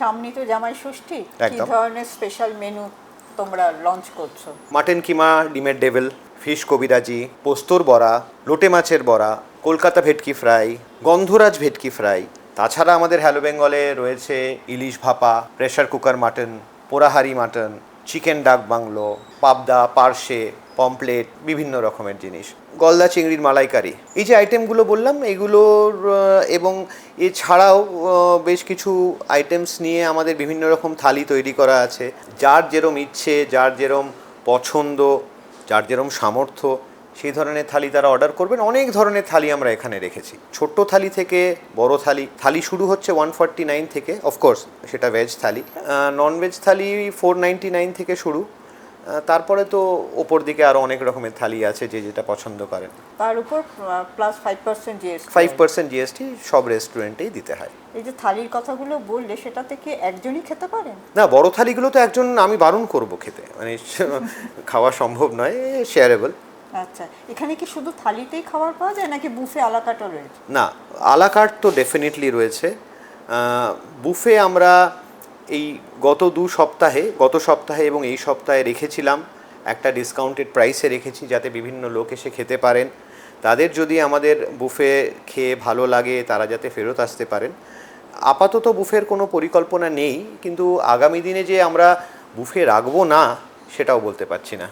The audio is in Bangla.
সামনে তো জামাই ষষ্ঠী কি। ধরনের স্পেশাল মেনু তোমরা লঞ্চ করছ? মাটন কিমা ডিমের ডেভেল ফিশ কবিরাজি পোস্তর বড়া লোটে মাছের বড়া কলকাতা ভেটকি ফ্রাই গন্ধরাজ ভেটকি ফ্রাই তাছাড়া আমাদের হ্যালো বেঙ্গলে রয়েছে ilish bhapa pressure cooker mutton পোড়াহারি mutton chicken dak bungalow, pabda, parshe, pomfret, বিভিন্ন রকমের জিনিস। গলদা চিংড়ির মালাইকারি। এই যে আইটেমগুলো বললাম, এগুলোর এবং এছাড়াও বেশ কিছু আইটেমস নিয়ে আমাদের বিভিন্ন রকম থালি তৈরি করা আছে। যার যেরম ইচ্ছে, যার যেরম পছন্দ, যার যেরম সামর্থ্য সেই ধরনের থালি তারা অর্ডার করবেন। অনেক ধরনের থালি আমরা এখানে রেখেছি। ছোট্ট থালি থেকে বড় থালি থালি শুরু হচ্ছে ওয়ান ফর্টি নাইন থেকে অফকোর্স সেটা veg thali. Non veg thali four ninety nine থেকে শুরু। তারপরে তো ওপর দিকে আরও অনেক রকমের থালি আছে যে যেটা পছন্দ করেন। তার উপর plus five percent GST five percent GST সব রেস্টুরেন্টেই দিতে হয়। এই যে থালির কথাগুলো বললে সেটা থেকে একজনই খেতে পারেন? না বড় থালিগুলো তো একজন আমি বারণ করব খেতে। মানে খাওয়া সম্ভব নয় শেয়ারেবল আচ্ছা এখানে কি শুধু থালিতেই খাবার পাওয়া যায় নাকি বুফে আলাকাটও রয়েছে? না আলাকার্ট তো ডেফিনেটলি রয়েছে। বুফে আমরা এই গত দু সপ্তাহে, গত সপ্তাহে এবং এই সপ্তাহে রেখেছিলাম। একটা ডিসকাউন্টেড প্রাইসে রেখেছি যাতে বিভিন্ন লোক এসে খেতে পারেন। তাদের যদি আমাদের বুফে খেয়ে ভালো লাগে, তারা যাতে ফেরত আসতে পারেন। আপাতত বুফের কোনো পরিকল্পনা নেই, কিন্তু আগামী দিনে যে আমরা বুফে রাখব না, সেটাও বলতে পারছি না।